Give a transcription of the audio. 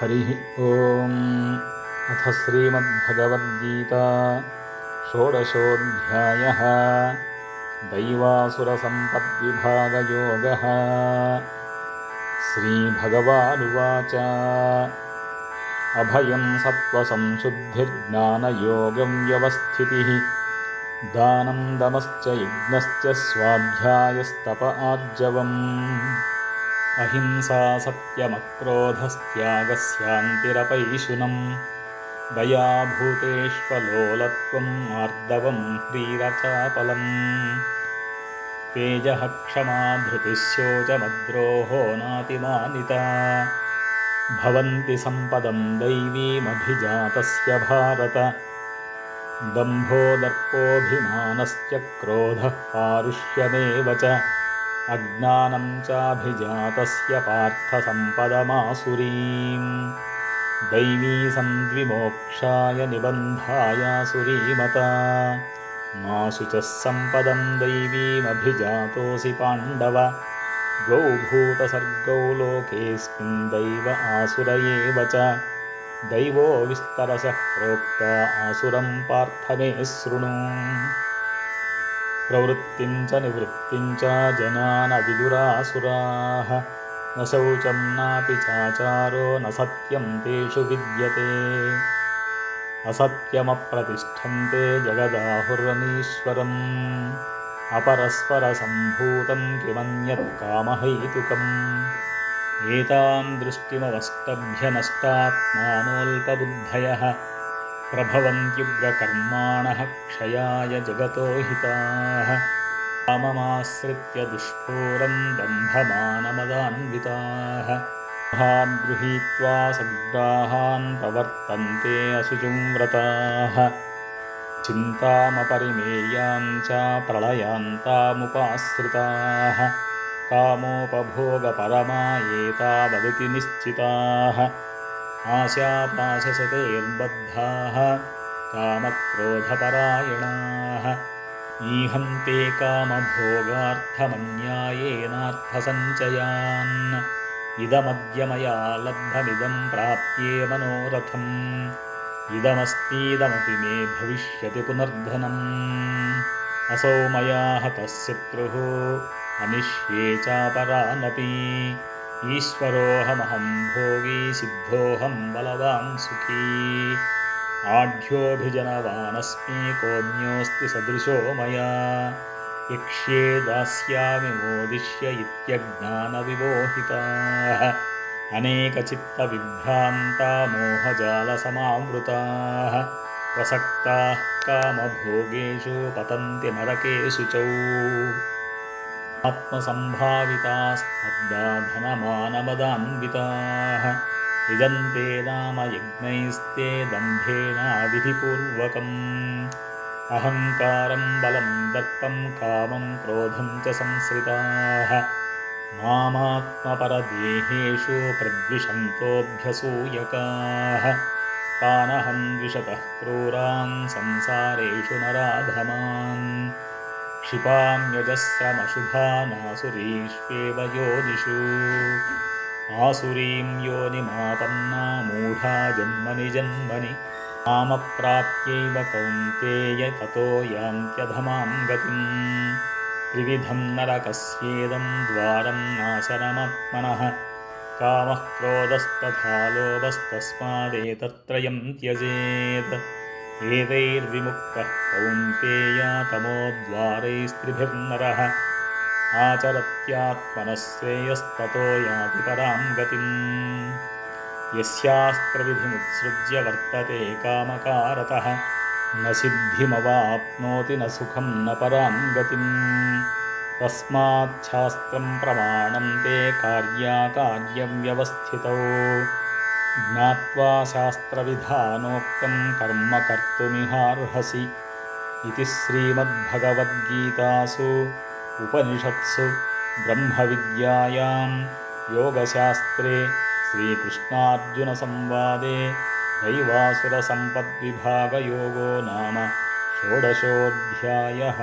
हरिः ॐ अथ श्रीमद्भगवद्गीता षोडशोऽध्यायः। दैवासुरसम्पद्विभागयोगः। श्रीभगवानुवाच। अभयं सत्त्वसंशुद्धिर्ज्ञानयोगं व्यवस्थितिः। दानं दमश्च यज्ञश्च स्वाध्यायस्तप आर्जवम् अहिंसा सत्यमक्रोधस्त्यागस्यान्तिरपैशुनं दयाभूतेष्वलोलत्वम् आर्दवं ह्रीरचापलम् तेजः क्षमा धृतिशोचमद्रोहो नातिमानिता। भवन्ति सम्पदं दैवीमभिजातस्य भारत। दम्भो दर्पोऽभिमानश्च क्रोधः पारुष्यमेव च अज्ञानं चाभिजातस्य पार्थसम्पदमासुरीम् दैवीसन्द्विमोक्षाय निबन्धायासुरीमता माशु च सम्पदं दैवीमभिजातोऽसि पाण्डव द्वौ भूतसर्गौ लोकेऽस्मिन् दैव आसुर एव च दैवो विस्तरशः प्रोक्ता आसुरं पार्थ मे शृणु प्रवृत्तिं च निवृत्तिं च जनानविदुरासुराः। न शौचं नापि चाचारो न सत्यं तेषु विद्यते। असत्यमप्रतिष्ठन्ते जगदाहुरनीश्वरम् अपरस्परसम्भूतं किमन्यत् कामहैतुकम्। एतां दृष्टिमवष्टभ्य नष्टात्मानोऽल्पबुद्धयः प्रभवन्त्युग्रकर्माणः क्षयाय जगतो हिताः। काममाश्रित्य दुष्पूरं दम्भमानमदान्विताः। गृहीत्वा सद्ग्राहान् प्रवर्तन्ते चिन्तामपरिमेयां च प्रलयान्तामुपाश्रिताः। कामोपभोगपरमा एतावदिति निश्चिताः आशापाशशतैर्बद्धाः कामक्रोधपरायणाः। ईहन्ते कामभोगार्थमन्यायेनार्थसञ्चयान्। इदमद्य मया लब्धमिदं प्राप्ये मनोरथम्। इदमस्तीदमपि मे भविष्यति पुनर्धनम्। असौ मया हतः शत्रुः अनिष्ये चापरानपि ईश्वरोऽहमहं भोगी सिद्धोऽहं बलवान् सुखी। आढ्योऽभिजनवानस्मि कोऽन्योऽस्ति सदृशो मया। यक्ष्ये दास्यामि मोदिष्य इत्यज्ञानविमोहिताः। अनेकचित्तविभ्रान्ता मोहजालसमावृताः। प्रसक्ताः कामभोगेषु पतन्ति नरकेषु च आत्मसम्भावितास्तब्दा धनमानमदान्विताः यजन्ते नाम यज्ञैस्ते दम्भेनाविधिपूर्वकम्। अहङ्कारं बलं दर्पं कामं क्रोधं च संश्रिताः मामात्मपरदेहेषु प्रद्विषन्तोऽभ्यसूयकाः। तानहं द्विषतः क्रूरान् संसारेषु नराधमान् क्षिपाम्यजस्रमशुभानासुरीष्वेव योनिषु। आसुरीं योनिमापन्ना मूढा जन्मनि जन्मनि। मामप्राप्यैव कौन्तेय ततो यान्त्यधमां गतिम्। त्रिविधं नरकस्येदं द्वारं नाशनमात्मनः कामः क्रोधस्तथा लोभस्तस्मादेतत्त्रयं त्यजेत् एतैर्विमुक्तः कौन्तेया तमोद्वारैस्त्रिभिर्नरः आचरत्यात्मनः श्रेयस्ततो याति परां गतिम्। यस्यास्त्रविधिमुत्सृज्य वर्तते कामकारतः। न सिद्धिमवाप्नोति न सुखं न परां गतिम्। तस्माच्छास्त्रं प्रमाणं ते कार्याकार्यव्यवस्थितौ ज्ञात्वा शास्त्रविधानोक्तं कर्म कर्तुमिहार्हसि इति श्रीमद्भगवद्गीतासु उपनिषत्सु ब्रह्मविद्यायां योगशास्त्रे श्रीकृष्णार्जुनसंवादे दैवासुरसम्पद्विभागयोगो नाम षोडशोऽध्यायः